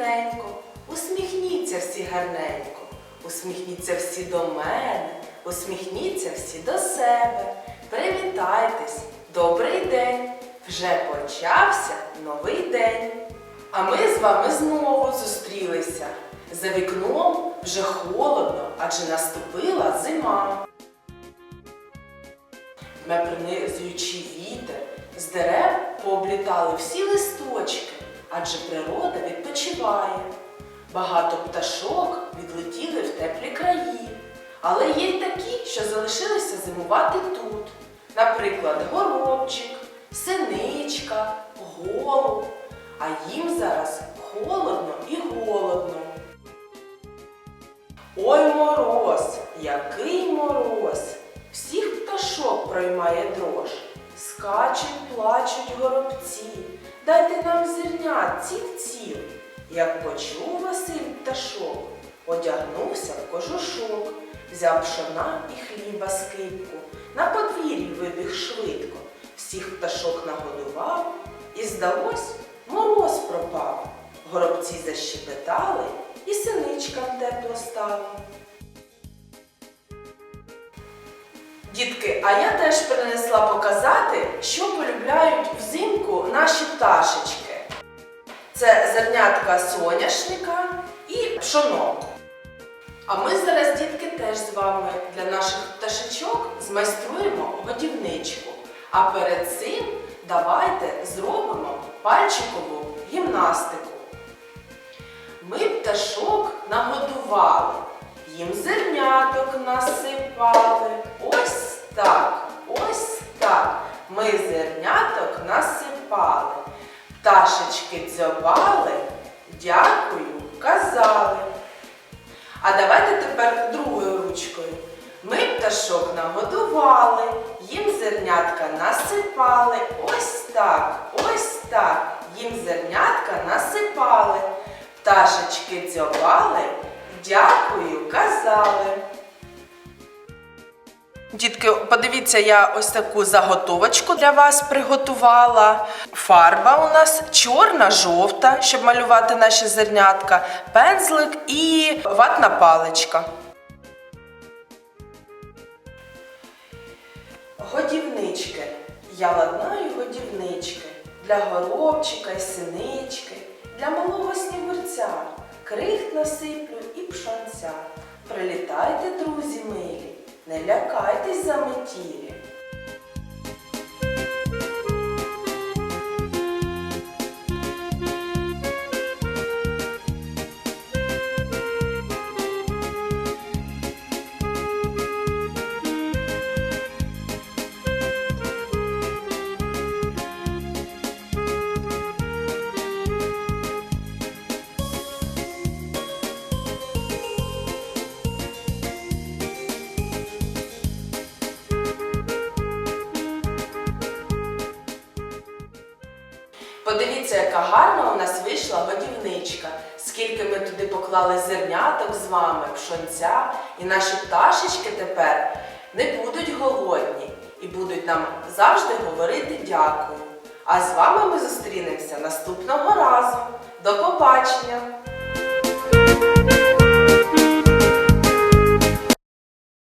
всі усміхніться всі гарненько, усміхніться всі до мене, усміхніться всі до себе. Привітайтесь, добрий день! Вже почався новий день. А ми з вами знову зустрілися. За вікном вже холодно, адже наступила зима. Дме принизуючий вітер, з дерев пооблітали всі листочки, адже природа відпочиває. Багато пташок відлетіли в теплі краї, але є й такі, що залишилися зимувати тут. Наприклад, горобчик, синичка, голуб. А їм зараз холодно і голодно. Ой мороз, який мороз! Проймає дрож. Скачуть, плачуть горобці. Дайте нам зернят ціл-ціл. Як почув Василь пташок, одягнувся в кожушок, взяв пшона і хліба скипку, на подвір'ї вибіг швидко, всіх пташок нагодував, і здалось, мороз пропав. Горобці защебетали, і синичкам тепло стало. Дітки, а я теж принесла показати, що полюбляють взимку наші пташечки. Це зернятка соняшника і пшоно. А ми зараз, дітки, теж з вами для наших пташечок змайструємо годівничку. А перед цим давайте зробимо пальчикову гімнастику. Ми пташок нагодували, їм зерняток насипали. Ось так, ось так. Ми зерняток насипали. Пташечки дзьобали, дякую, казали. А давайте тепер другою ручкою. Ми пташок нагодували, їм зернятка насипали. Ось так, ось так. Їм зернятка насипали. Пташечки дзьобали, дякую, казали. Дітки, подивіться, я ось таку заготовочку для вас приготувала. Фарба у нас чорна, жовта, щоб малювати наші зернятка, пензлик і ватна паличка. Годівнички. Я ладнаю годівнички для горобчика й синички, для малого снігурця. Крихт насиплю і пшанця. Прилітайте, друзі милі, не лякайтесь за метілі. Подивіться, яка гарна у нас вийшла годівничка. Скільки ми туди поклали зерняток з вами, пшонця, і наші пташечки тепер не будуть голодні і будуть нам завжди говорити дякую. А з вами ми зустрінемося наступного разу. До побачення!